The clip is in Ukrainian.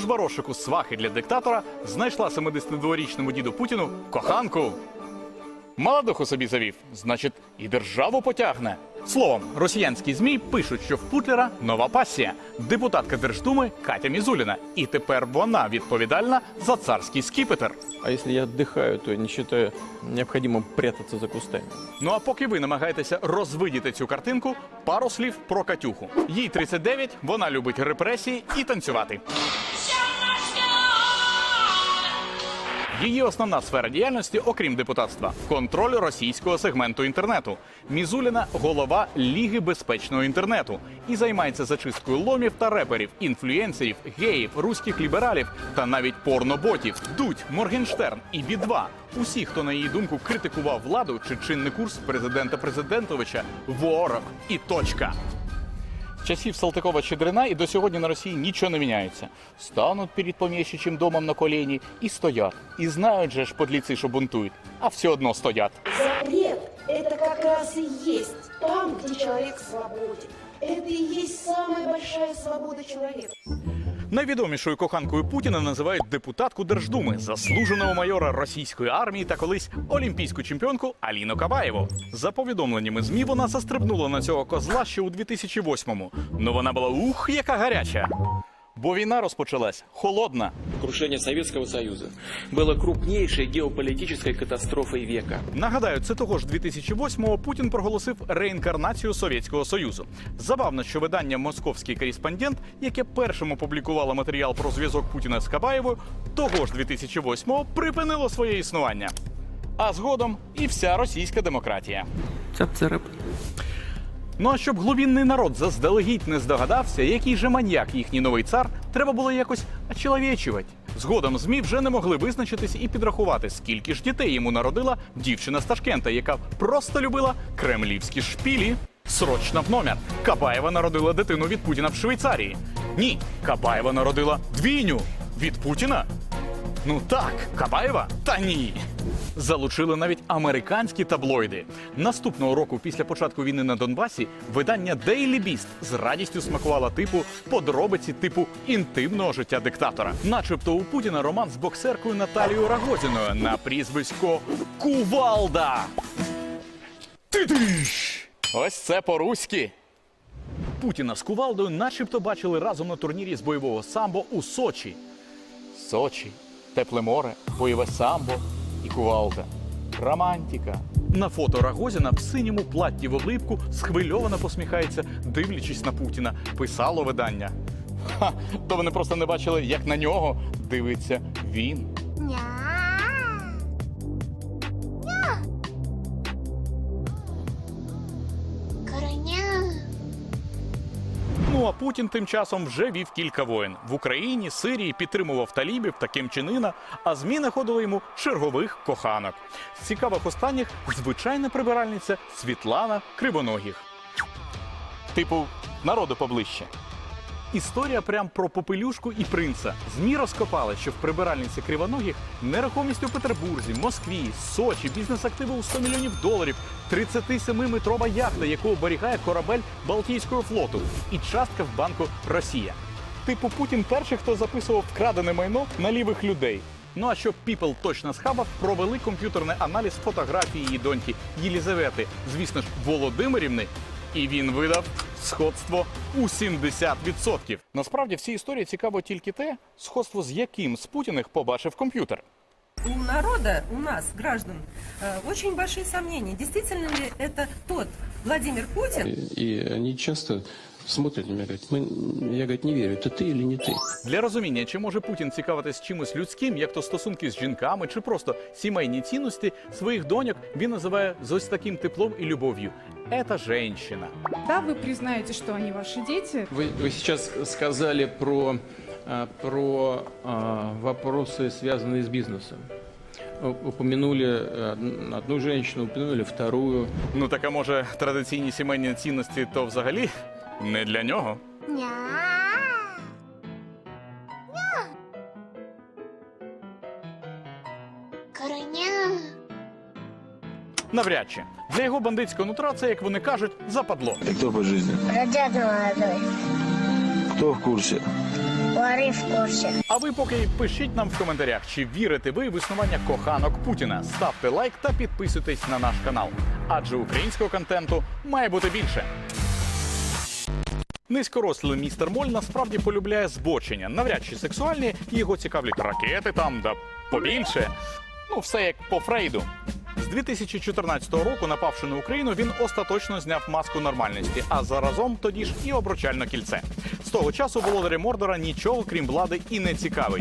Служба розшуку свахи для диктатора знайшла 72-річному діду Путіну коханку. Молодуху собі завів, значить, і державу потягне. Словом, росіянські змі пишуть, що в Путлера нова пасія депутатка Держдуми Катя Мізуліна. І тепер вона відповідальна за царський скіпетр. А если я отдыхаю, то не считаю необходимым прятаться за кустами. Ну а поки ви намагаєтеся розвидіти цю картинку, пару слів про Катюху. Їй 39, вона любить репресії і танцювати. Її основна сфера діяльності, окрім депутатства, контроль російського сегменту інтернету. Мізуліна голова Ліги безпечного інтернету і займається зачисткою ломів та реперів, інфлюенсерів, геїв, руських лібералів та навіть порноботів. Дудь, Моргенштерн і Бі-2. Усі, хто на її думку критикував владу чи чинний курс президента Президентовича, ворог і точка. Часів Салтикова-Щедрина і до сьогодні на Росії нічого не міняється. Стануть перед поміщичим домом на коліні і стоять. І знають же ж подліці, що бунтують, а все одно стоять. Запрет – це якраз і є там, де чоловік свободен. Это и есть самая свобода человека. Найвідомішою коханкою Путіна називають депутатку Держдуми, заслуженого майора російської армії та колись олімпійську чемпіонку Аліну Кабаєву. За повідомленнями ЗМІ, вона застрибнула на цього козла ще у 2008-му. Ну вона була ух, яка гаряча. Бо війна розпочалась холодна. Крушение Советского Союза было крупнейшей геополитической катастрофой века. Нагадаю, це того ж 2008-го Путін проголосив реінкарнацію Совєтського Союзу. Забавно, що видання Московський кореспондент, яке першим опублікувало матеріал про зв'язок Путіна з Кабаєвою, того ж 2008-го припинило своє існування. А згодом і вся російська демократія. Цап-царап. Ну а щоб глубінний народ заздалегідь не здогадався, який же маньяк їхній новий цар, треба було якось очеловічувати. Згодом ЗМІ вже не могли визначитись і підрахувати, скільки ж дітей йому народила дівчина з Ташкента, яка просто любила кремлівські шпілі. Срочно в номер. Кабаєва народила дитину від Путіна в Швейцарії. Ні, Кабаєва народила двійню від Путіна. Ну так, Кабаєва? Та ні. Залучили навіть американські таблоїди. Наступного року, після початку війни на Донбасі, видання Daily Beast з радістю смакувала типу подробиці типу інтимного життя диктатора. Начебто у Путіна роман з боксеркою Наталією Рагозіною на прізвисько Кувалда. Ти-диш! Ось це по-руськи. Путіна з Кувалдою начебто бачили разом на турнірі з бойового самбо у Сочі. Сочі, тепле море, бойове самбо і кувалда. Романтика. На фото Рагозіна в синьому платті в облипку схвильовано посміхається, дивлячись на Путіна. Писало видання. Ха, то вони просто не бачили, як на нього дивиться він. Короня. Ну а Путін тим часом вже вів кілька воєн в Україні, Сирії підтримував талібів та Кимчинина, а змі знаходили йому чергових коханок. З цікавих останніх звичайна прибиральниця Світлана Кривоногіх. Типу, народу поближче. Історія прям про попелюшку і принца. ЗМІ розкопали, що в прибиральниці кривоногих нерухомість у Петербурзі, Москві, Сочі, бізнес-активи у 100 мільйонів доларів, 37-метрова яхта, яку оберігає корабель Балтійського флоту, і частка в банку Росія. Типу Путін перший, хто записував вкрадене майно на лівих людей. Ну а щоб People точно схабав, провели комп'ютерний аналіз фотографії її доньки Єлізавети, звісно ж, Володимирівни, і він видав сходство у 70%. Насправді в цій історії цікаво тільки те, сходство з яким з Путіних побачив комп'ютер. У народа, у нас, граждан, э, очень большие сомнения. Действительно ли это тот Владимир Путин, И они часто смотрят на меня, говорят, мы, я, говорит, не верю, это ты или не ты? Для розуміння, чи може Путін цікавитись чимось людським, як то стосунки з жінками, чи просто сімейні цінності своїх доньок, він називає з ось таким теплом і любов'ю. Ета женщина. Да, вы признаете, что они ваши дети. Вы, вы сейчас сказали про, а, про а, вопросы, связанные с бизнесом. У- Упомянули а, одну женщину, упомянули вторую. Ну так а може традиційні сімейні цінності то взагалі не для нього. Ня. Короня. Навряд чи для його бандитського нутра це, як вони кажуть, западло. Ты кто по жизни? Дядя молодой. Кто в курсе? Ларри в курсі. А ви поки пишіть нам в коментарях, чи вірите ви в існування коханок Путіна. Ставте лайк та підписуйтесь на наш канал. Адже українського контенту має бути більше. Низькорослий містер Моль насправді полюбляє збочення. Навряд чи сексуальні його цікавлять ракети там да побільше. Ну, все як по Фрейду. З 2014 року, напавши на Україну, він остаточно зняв маску нормальності, а заразом тоді ж і обручальне кільце. З того часу володаря Мордора нічого крім влади і не цікавить.